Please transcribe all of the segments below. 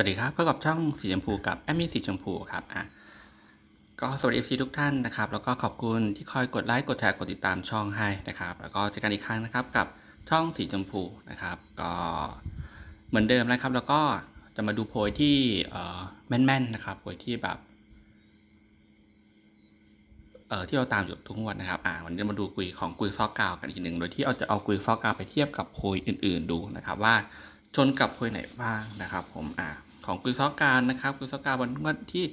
สวัสดีครับพบกับช่องสีชมพูกับแอมมี่สีชมพูครับอะก็สวัสดีเอฟซีทุกท่านนะครับ แล้วก็ขอบคุณที่คอยกดไลค์กดแชร์กดติดตามช่องให้นะครับ แล้วก็เจอกันอีกครั้งนะครับกับช่องสีชมพูนะครับ ก็เหมือนเดิมนะครับ แล้วก็จะมาดูโพยที่เออแม่นๆนะครับโพยที่แบบเอ่อที่เราตามอยู่ทุกวันนะครับอ่าวันนี้มาดูกุยของกุยซอกกาวกันอีกหนึ่งโดยที่เอาจะเอากุยซอกกาวไปเทียบกับโพยอื่น ๆดูนะครับว่า ชนกับโพยไหนบ้างนะครับ ผมอ่าของกุยซอการนะครับกุยซอการวันวันที่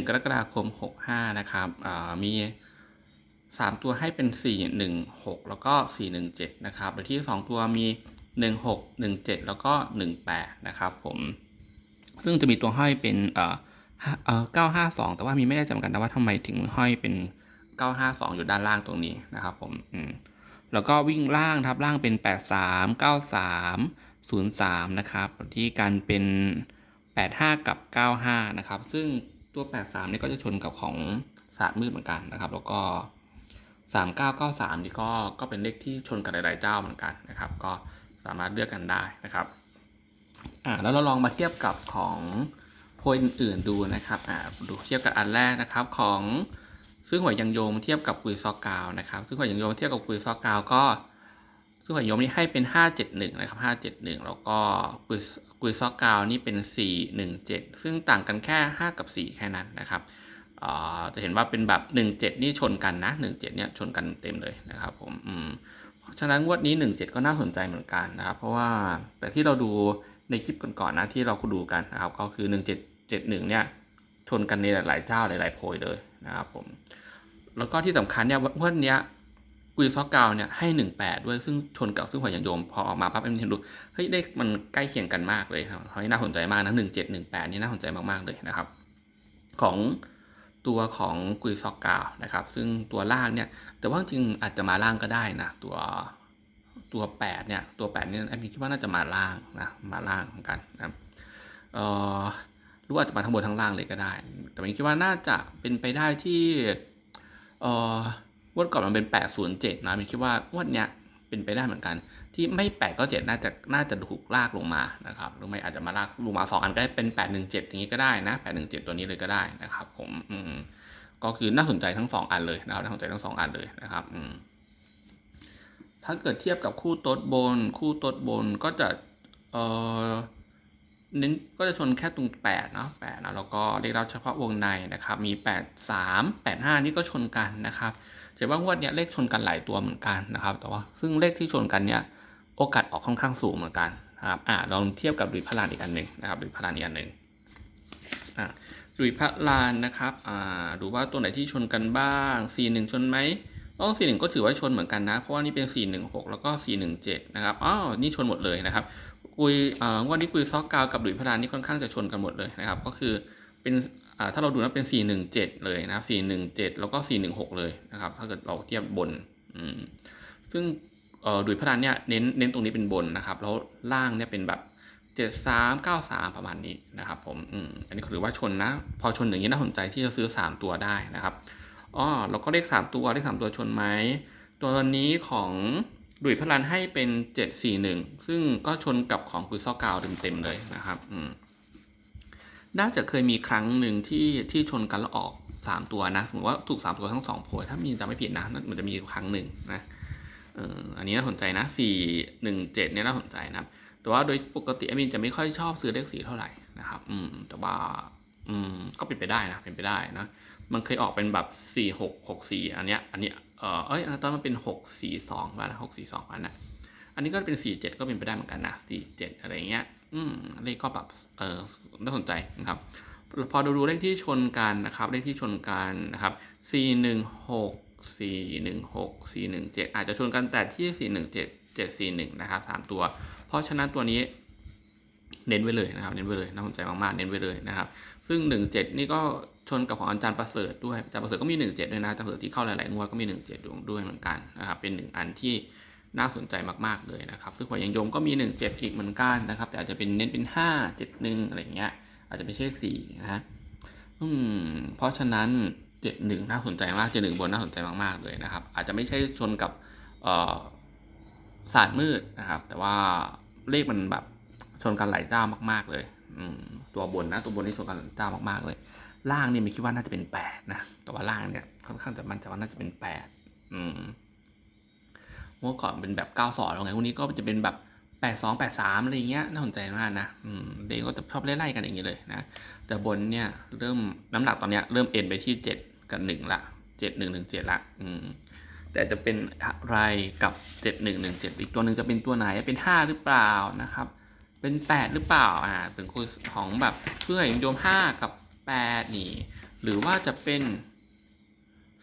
1 กรกฎาคม 65 นะครับอ่ามี 3 ตัวให้เป็น 4 1 6 แล้วก็ 4 1 7 นะครับโดยที่ 2 ตัวมี 1 6 1 7 แล้วก็ 18 นะครับผมซึ่งจะมีตัวห้อยเป็นเอ่อห้าเอ่อ952 แต่ว่ามีไม่ได้จำกัดนะว่าทำไมถึงห้อยเป็น 952 อยู่ด้านล่างตรงนี้นะครับผมอืมแล้วก็วิ่งล่างทับล่างเป็น 83 93 03 นะครับ ที่การเป็น 85 กับ 95 นะครับ ซึ่งตัว 83 นี่ก็จะชนกับของศาสตร์มืดเหมือนกันนะครับ แล้วก็ 3993 นี่ก็ก็เป็นเลขที่ชนกับหลาย ๆ เจ้าเหมือนกันนะครับ ก็สามารถเลือกกันได้นะครับอ่าแล้วเราลองมาเทียบกับของโพยอื่นๆดูนะครับอ่าดูเทียบกับอันแรกนะครับของซึ่งหวยยังโยมเทียบกับกุยซอกกาวนะครับ ซึ่งหวยยังโยมเทียบกับกุยซอกาวก็ ซึ่งหวยยังโยมนี่ให้เป็น 571 นะครับ 571 แล้วก็กุยกุยซอกกาวนี่เป็น 417 ซึ่งต่างกันแค่ 5 กับ 4 แค่นั้นนะครับจะเห็นว่าเป็นแบบ 17 นี่ชนกันนะ 17 เนี่ยชนกันเต็มเลยนะครับผมอืมเพราะฉะนั้นงวดนี้ 17 ก็น่าสนใจเหมือนกันนะครับ เพราะว่าแต่ที่เราดูในคลิปก่อนๆนะที่เราดูกันนะครับ ก็คือ 1771 เนี่ยชนกันในหลายๆเจ้าหลายๆโพยเลยนะครับผม แล้วก็ที่สำคัญเนี่ยงวดเนี้ย กุยซอกกาวเนี่ยให้หนึ่งแปดด้วยซึ่งชนกับซึ่งหัวยันโยมพอออกมาปั๊บเอ็มเห็นดูเฮ้ยเลขมันใกล้เคียงกันมากเลยครับเฮ้ยน่าสนใจมากนะหนึ่งเจ็ดหนึ่งแปดนี่น่าสนใจมากๆเลยนะครับ ของตัวของกุยซอกกาวนะครับ ซึ่งตัวล่างเนี่ย แต่ว่าจริงๆอาจจะมาล่างก็ได้นะตัวตัวแปดเนี่ยตัวแปดเนี่ยแอมคิดว่าน่าจะมาล่างนะมาล่างเหมือนกันนะเอ่อหรู้อาจจะมาทั้งบนทั้งล่างเลยก็ได้ แต่ผมคิดว่าน่าจะเป็นไปได้ที่เอ่อ วันก่อนมันเป็น 807 นะผมคิดว่างวันเนี้ยเป็นไปได้เหมือนกัน ที่ไม่ 8 ก็ 7 น่าจะน่าจะถูกลากลงมานะครับหรือไม่อาจจะมาลากลงมา 2 อันก็ได้เป็น 817 อย่างนี้ก็ได้นะ 817 ตัวนี้เลยก็ได้นะครับ ผมอืมก็คือน่าสนใจทั้ง 2 อันเลยนะครับน่าสนใจทั้ง 2 อันเลยนะครับอืมถ้าเกิดเทียบกับคู่โต๊ดบน คู่โต๊ดบนก็จะเอ่อ เน้นก็จะชนแค่ตรง8เนาะ8นะแล้วก็เรียกเราเฉพาะวงในนะครับ มี 8 3 8 5 นี่ก็ชนกันนะครับเห็นว่างวดเนี้ยเลขชนกันหลายตัวเหมือนกันนะครับ แต่ว่าซึ่งเลขที่ชนกันเนี้ยโอกาสออกค่อนข้างสูงเหมือนกันนะครับอ่าลองเทียบกับดุยพลานอีกอันหนึ่งนะครับดุยพลานอีกอันหนึ่งอ่าดุยพลานนะครับอ่าดูว่าตัวไหนที่ชนกันบ้าง 41 ชนไหมต้อง41 ก็ถือว่าชนเหมือนกันนะ เพราะว่านี่เป็น 416 แล้วก็ 417 นะครับ อ้าว นี่ชนหมดเลยนะครับุยวันนี้กุยซอกกาวกับหลุยพรานนี่ค่อนข้างจะชนกันหมดเลยนะครับ ก็คือเป็นถ้าเราดูนะเป็น 417 เลยนะครับ 417 แล้วก็ 416 เลยนะครับ ถ้าเกิดเราเทียบบน ซึ่งเอ่อหลุยพรานเนี่ยเน้นเน้นตรงนี้เป็นบนนะครับ แล้วล่างเนี่ยเป็นแบบ 73 93 ประมาณนี้นะครับผมอือันนี้ถือว่าชนนะ พอชนอย่างนี้น่าสนใจที่จะซื้อ 3 ตัวได้นะครับ อ๋อ แล้วก็เลข 3 ตัว เลข 3 ตัวชนไหม ตัวนี้ของ ดุยพลันให้เป็น741ซึ่งก็ชนกับของกุยซอกาวเต็มๆเลยนะครับอืมน่าจะเคยมีครั้งหนึ่งที่ที่ชนกันแล้วออก3ตัวนะผมว่าถูก3ตัวทั้ง2โพยถ้ามีจำไม่ผิดนะมันจะมีครั้งหนึ่งนะอันนี้น่าสนใจนะ417เนี่ยน่าสนใจนะแต่ว่าโดยปกติแอมินจะไม่ค่อยชอบซื้อเลขสีเท่าไหร่นะครับ อืม แต่ว่า อืมก็เป็นไปได้นะเป็นไปได้นะมันเคยออกเป็นแบบ4 6 6 4อันเนี้ยอันเนี้ยเออเอ้ยตอนมันเป็น6 4 2ป่ะนะ6 4 2ป่ะนะอันนี้ก็เป็น4 7ก็เป็นไปได้เหมือนกันนะ4 7อะไรเงี้ย อืมเลขก็แบบเออน่าสนใจนะครับ พอดูดูเลขที่ชนกันนะครับ เลขที่ชนกันนะครับ4 1 6 4 1 6 4 1 7อาจจะชนกันแต่ที่4 1 7 7 4 1นะครับ3ตัว เพราะฉะนั้นตัวนี้ เน้นไว้เลยนะครับ เน้นไว้เลยน่าสนใจมากๆเน้นไว้เลยนะครับ ซึ่ง 17 นี่ก็ชนกับของอาจารย์ประเสริฐด้วยอาจารย์ประเสริฐก็มี 17 ด้วยนะอาจารย์ประเสริฐที่เข้าหลายๆงวดก็มี 17ดวงด้วยเหมือนกันนะครับ เป็นหนึ่งอันที่น่าสนใจมากๆเลยนะครับซึ่งหัวยังโยมก็มี 17 อีกเหมือนกันนะครับ แต่อาจจะเป็นเน้นเป็น 5 7 1อะไรอย่างเงี้ย อาจจะไม่ใช่4นะฮะอืมเพราะฉะนั้น 71 น่าสนใจมาก 71 บนน่าสนใจมากๆเลยนะครับ อาจจะไม่ใช่ชนกับอ่อศาสตร์มืดนะครับ แต่ว่าเลขมันแบบ ชนกันหลายเจ้ามาก ๆ เลยตัวบนนะตัวบนนี่ชนกันเจ้ามากๆเลย ล่างเนี่ยมีคิดว่าน่าจะเป็นแปดนะแต่ว่าล่างเนี่ยค่อนข้างจะมั่นใจว่าน่าจะเป็นแปดอืมเมื่อก่อนเป็นแบบเก้าสองแล้วไงพวกนี้ก็จะเป็นแบบแปดสองแปดสามอะไรอย่างเงี้ยน่าสนใจมากนะอืมเด็กก็จะชอบไล่ๆกันอย่างนี้เลยนะแต่บนเนี่ยเริ่มน้ำหนักตอนเนี้ยเริ่มเอ็นไปที่เจ็ดกับหนึ่งละเจ็ดหนึ่งหนึ่งเจ็ดละอืมแต่จะเป็นอะไรกับเจ็ดหนึ่งหนึ่งเจ็ดอีกตัวหนึ่งจะเป็นตัวไหนเป็นห้าหรือเปล่านะครับ เป็นแปดหรือเปล่าอ่าเป็นคุยของแบบเพื่อโยมห้ากับแปดนี่หรือว่าจะเป็น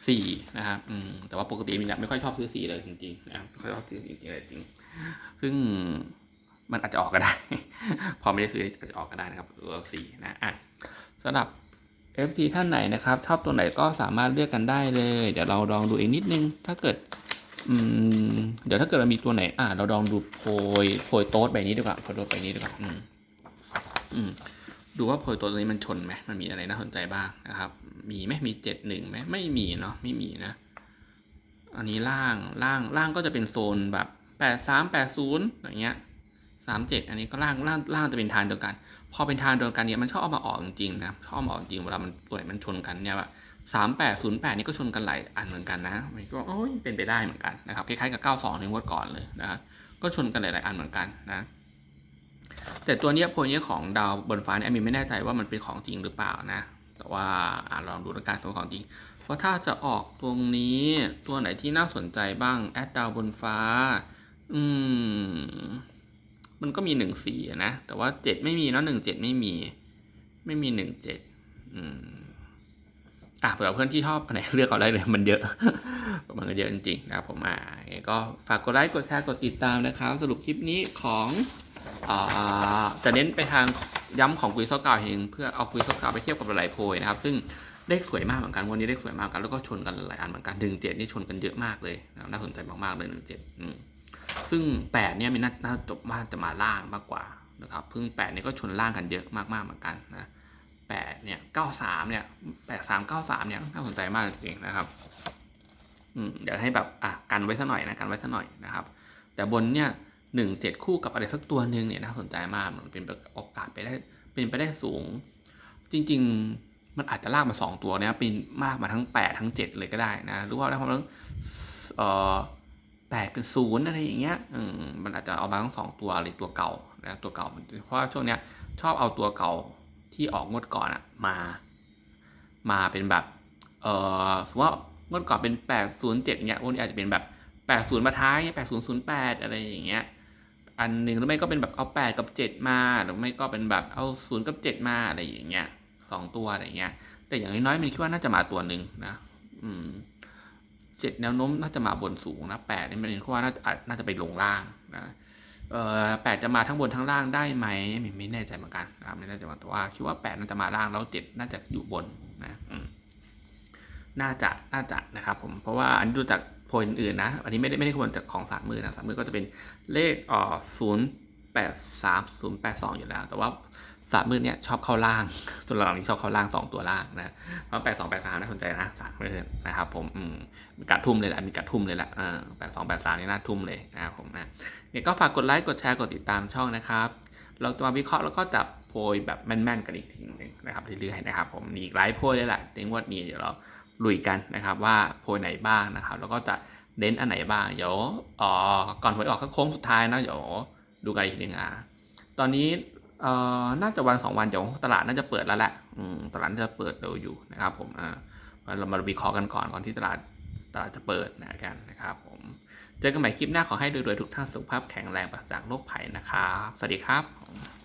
สี่นะครับอืมแต่ว่าปกติมินไม่ค่อยชอบซื้อสีเลยจริงๆนะครับไม่ค่อยชอบซื้อสีจริงๆเลยจริงซึ่งมันอาจจะออกก็ได้ พอไม่ได้ซื้ออาจจะออกก็ได้นะครับตัวสีนะอะสำหรับ FT ท่านไหนนะครับ ชอบตัวไหนก็สามารถเลือกกันได้เลย เดี๋ยวเราลองดูอีกนิดนึง ถ้าเกิด เดี๋ยวถ้าเกิดเรามีตัวไหน อะเราลองดูโพยโพยโต๊ดใบนี้ดีกว่าโพยโต๊ดใบนี้ดีกว่าอืมอืมดูว่าโพยโต๊ตัวนี้มันชนไหมมันมีอะไรน่าสนใจบ้างนะครับ มีไหมมีเจ็ดหนึ่งไหมไม่มีเนาะไม่มีนะ อันนี้ล่างล่างล่างก็จะเป็นโซนแบบแปดสามแปดศูนย์อย่างเงี้ยสามเจ็ดอันนี้ก็ล่างล่างล่างจะเป็นทางเดียวกัน พอเป็นทางเดียวกันเนี่ยมันชอบเอามาออกจริงๆนะชอบเอามาออกจริงเวลามันตัวไหนมันชนกันเนี่ยแบบ สามแปดศูนย์แปดนี่ก็ชนกันหลายอันเหมือนกันนะมันก็โอ้ยเป็นไปได้เหมือนกันนะครับคล้ายๆกับเก้าสองในงวดก่อนเลยนะครับก็ชนกันหลายๆอันเหมือนกันนะแต่ตัวเนี้ยโพยเนี้ยของดาวบนฟ้าเนี่ยมมินไม่แน่ใจว่ามันเป็นของจริงหรือเปล่านะ แต่ว่าอ่าลองดูนการส่งของจริง เพราะถ้าจะออกตรงนี้ตัวไหนที่น่าสนใจบ้างแอดดาวบนฟ้า อืม มันก็มีหนึ่งสี่นะ แต่ว่าเจ็ดไม่มีเนาะหนึ่งเจ็ดไม่มี ไม่มีหนึ่งเจ็ดอืม อะเผื่อเพื่อนที่ชอบอันไหนเลือกเอาได้เลยมันเยอะ มันก็เยอะจริงๆนะครับผมอ่าก็ฝากกดไลค์กดแชร์กดติดตามนะครับ สรุปคลิปนี้ของอ่าจะเน้นไปทางย้ำของกุยซอกเก่าเองเพื่อเอากุยซอกเก่าไปเทียบกับหลายโพยนะครับ ซึ่งเลขสวยมากเหมือนกันวันนี้เลขสวยมากกันแล้วก็ชนกันหลายอันเหมือนกันหนึ่งเจ็ดนี่ชนกันเยอะมากเลยน่าสนใจมากๆเลยหนึ่งเจ็ดอืมซึ่งแปดเนี่ยมีน่าน่าจบว่าจะมาล่างมากกว่านะครับ พึ่งแปดเนี่ยก็ชนล่างกันเยอะมากๆเหมือนกันนะ แปดเนี่ยเก้าสามเนี่ยแปดสามเก้าสามเนี่ยน่าสนใจมากจริงๆนะครับอืมเดี๋ยวให้แบบอะกันไว้สักหน่อยนะกันไว้สักหน่อยนะครับ แต่บนเนี่ยหนึ่งเจ็ดคู่กับอะไรสักตัวหนึ่งเนี่ยน่าสนใจมากมันเป็นโอกาสไปได้เป็นไปได้สูง จริง ๆมันอาจจะลากมาสองตัวเนี่ยเป็นมากมาทั้งแปดทั้งเจ็ดเลยก็ได้นะหรือว่าได้มาทั้เอ่อแปดเป็นศูนย์อะไรอย่างเงี้ยอืมมันอาจจะเอามาทั้งสองตัวหรือตัวเก่านะตัวเก่า เพราะว่าช่วงเนี้ยชอบเอาตัวเก่า ที่ออกงวดก่อนอะมา มาเป็นแบบ เออสมมติว่างวดก่อนเป็นแปดศูนย์เจ็ดเนี้ยวกนี้อาจจะเป็นแบบแปดศูนย์มาท้ายแปดศูนย์ศูนย์แปดอะไรอย่างเงี้ย อันหนึ่งหรือไม่ก็เป็นแบบเอาแปดกับเจ็ดมา หรือไม่ก็เป็นแบบเอาศูนย์กับเจ็ดมาอะไรอย่างเงี้ยสองตัวอะไรอย่างเงี้ย แต่อย่างน้อยๆมันคิดว่าน่าจะมาตัวหนึ่งนะ อืมเจ็ดแนวโน้มน่าจะมาบนสูงนะแปดนี่มันคิดว่าน่าจะน่าจะไปลงล่างนะ เอ่อแปดจะมาทั้งบนทั้งล่างได้ไหมไม่แน่ใจเหมือนกันนะครับไม่แน่ใจเหมือนกันแต่ว่าคิดว่าแปดน่าจะมาล่างแล้วเจ็ดน่าจะอยู่บนนะน่าจะน่าจะนะครับผมเพราะว่าอันนี้ดูจากโพลอื่นนะ อันนี้ไม่ได้ไม่ได้ควรจากของสามมือนะสามมือก็จะเป็นเลขอ่อศูนย์แปดสามศูนย์แปดสองอยู่แล้ว แต่ว่า สามมือเนี้ยชอบเข้าล่าง ส่วนหลังนี้ชอบเข้าล่างสองตัวล่างนะเพราะแปดสองแปดสามน่าสนใจนะสามเรื่อนะครับผมมีกัดทุ่มเลยแหละมีกัดทุ่มเลยแหละแปดสองแปดสามนี่น่าทุ่มเลยนะครับผมนะเนี่ยก็ฝากกดไลค์กดแชร์กดติดตามช่องนะครับ เราจะมาวิเคราะห์แล้วก็จับโพยแบบแม่นๆกันอีกทีหนึงนะครับเรื่อยๆนะครับผมมีอีกหลายโพยเลยแหละในงวดนี้เดี๋ยวเราลุยกันนะครับว่าโพยไหนบ้างนะครับ แล้วก็จะเน้นอันไหนบ้างเดี๋ยวอ่อก่อนหวยออกก็โค้งสุดท้ายนะเดี๋ยวดูกันอีกทีหนึงอะตอนนี้ เอ่อน่าจะวันสองวันเดี๋ยวตลาดน่าจะเปิดแล้วแหละอืมตลาดน่าจะเปิดเร็วอยู่นะครับ ผมอ่าเรามาวิเคราะห์กันก่อนก่อนที่ตลาดตลาดจะเปิดนะกันนะครับ ผมเจอกันใหม่คลิปหน้าขอให้รวยๆทุกท่านสุขภาพแข็งแรงปราศจากโรคภัยนะครับ สวัสดีครับ